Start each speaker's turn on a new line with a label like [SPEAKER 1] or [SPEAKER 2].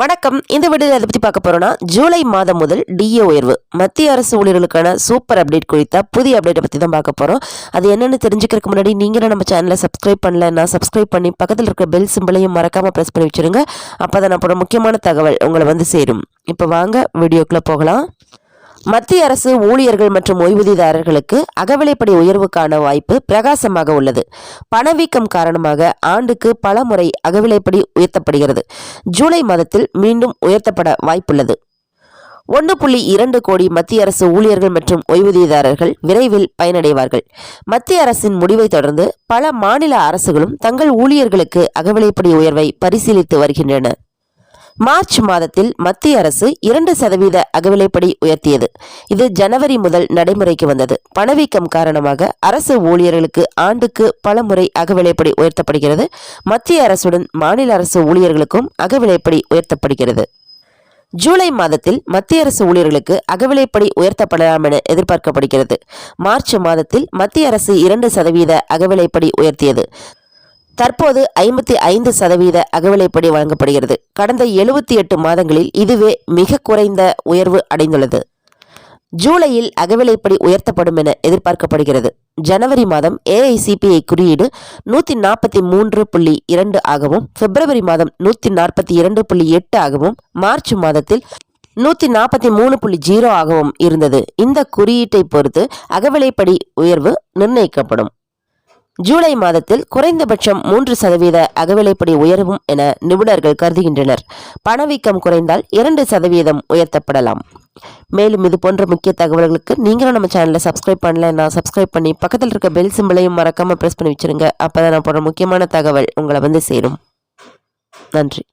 [SPEAKER 1] வணக்கம். இந்த வீடியோவில் அதை பற்றி பார்க்க போறோம்னா ஜூலை மாதம் முதல் டிஏ உயர்வு. மத்திய அரசு ஊழியர்களுக்கான சூப்பர் அப்டேட் குறித்த புதிய அப்டேட்டை பற்றி தான் பார்க்க போகிறோம் அது என்னென்னு தெரிஞ்சுக்கிறதுக்கு முன்னாடி நீங்களும் நம்ம சேனலை சப்ஸ்கிரைப் பண்ணலன்னா சப்ஸ்கிரைப் பண்ணி பக்கத்தில் இருக்கிற பெல் சிம்பிளையும் மறக்காமல் ப்ரெஸ் பண்ணி வச்சுருங்க. அப்போ தான் நான் போட முக்கியமான தகவல் உங்களை வந்து சேரும். இப்போ வாங்க வீடியோக்குள்ளே போகலாம். மத்திய அரசு ஊழியர்கள் மற்றும் ஓய்வூதியதாரர்களுக்கு அகவிலைப்படி உயர்வுக்கான வாய்ப்பு பிரகாசமாக உள்ளது. பணவீக்கம் காரணமாக ஆண்டுக்கு பல முறை அகவிலைப்படி உயர்த்தப்படுகிறது. ஜூலை மாதத்தில் மீண்டும் உயர்த்தப்பட வாய்ப்புள்ளது. ஒன்று புள்ளி இரண்டு கோடி மத்திய அரசு ஊழியர்கள் மற்றும் ஓய்வூதியதாரர்கள் விரைவில் பயனடைவார்கள். மத்திய அரசின் முடிவை தொடர்ந்து பல மாநில அரசுகளும் தங்கள் ஊழியர்களுக்கு அகவிலைப்படி உயர்வை பரிசீலித்து வருகின்றன. மார்ச் மாதத்தில் மத்திய அரசு இரண்டு சதவீத அகவிலைப்படி உயர்த்தியது. இது ஜனவரி முதல் நடைமுறைக்கு வந்தது. பணவீக்கம் காரணமாக அரசு ஊழியர்களுக்கு ஆண்டுக்கு பல முறை அகவிலைப்படி உயர்த்தப்படுகிறது. மத்திய அரசுடன் மாநில அரசு ஊழியர்களுக்கும் அகவிலைப்படி உயர்த்தப்படுகிறது. ஜூலை மாதத்தில் மத்திய அரசு ஊழியர்களுக்கு அகவிலைப்படி உயர்த்தப்படலாம் என எதிர்பார்க்கப்படுகிறது. மார்ச் மாதத்தில் மத்திய அரசு இரண்டு சதவீத அகவிலைப்படி உயர்த்தியது. தற்போது ஐம்பத்தி ஐந்து சதவீத அகவிலைப்படி வழங்கப்படுகிறது. கடந்த எழுபத்தி எட்டு மாதங்களில் இதுவே மிக குறைந்த உயர்வு அடைந்துள்ளது. ஜூலையில் அகவிலைப்படி உயர்த்தப்படும் என எதிர்பார்க்கப்படுகிறது. ஜனவரி மாதம் ஏஐசிபிஐ குறியீடு நூற்றி நாற்பத்தி மூன்று புள்ளி இரண்டு ஆகவும் பிப்ரவரி மாதம் நூற்றி நாற்பத்தி இரண்டு புள்ளி எட்டு ஆகவும் மார்ச் மாதத்தில் நூற்றி நாற்பத்தி மூணு புள்ளி ஜீரோ ஆகவும் இருந்தது. இந்த குறியீட்டை பொறுத்து அகவிலைப்படி உயர்வு நிர்ணயிக்கப்படும். ஜூலை மாதத்தில் குறைந்தபட்சம் மூன்று சதவீத அகவிலைப்படி உயரும் என நிபுணர்கள் கருதுகின்றனர். பணவீக்கம் குறைந்தால் இரண்டு சதவீதம் உயர்த்தப்படலாம். மேலும் இது போன்ற முக்கிய தகவல்களுக்கு நீங்களும் நம்ம சேனலை சப்ஸ்கிரைப் பண்ணலன்னா சப்ஸ்கிரைப் பண்ணி பக்கத்தில் இருக்க பெல் சிம்பிளையும் மறக்காமல் ப்ரெஸ் பண்ணி வச்சிருங்க. அப்போ தான் நான் போடுற முக்கியமான தகவல் உங்களை வந்து சேரும். நன்றி.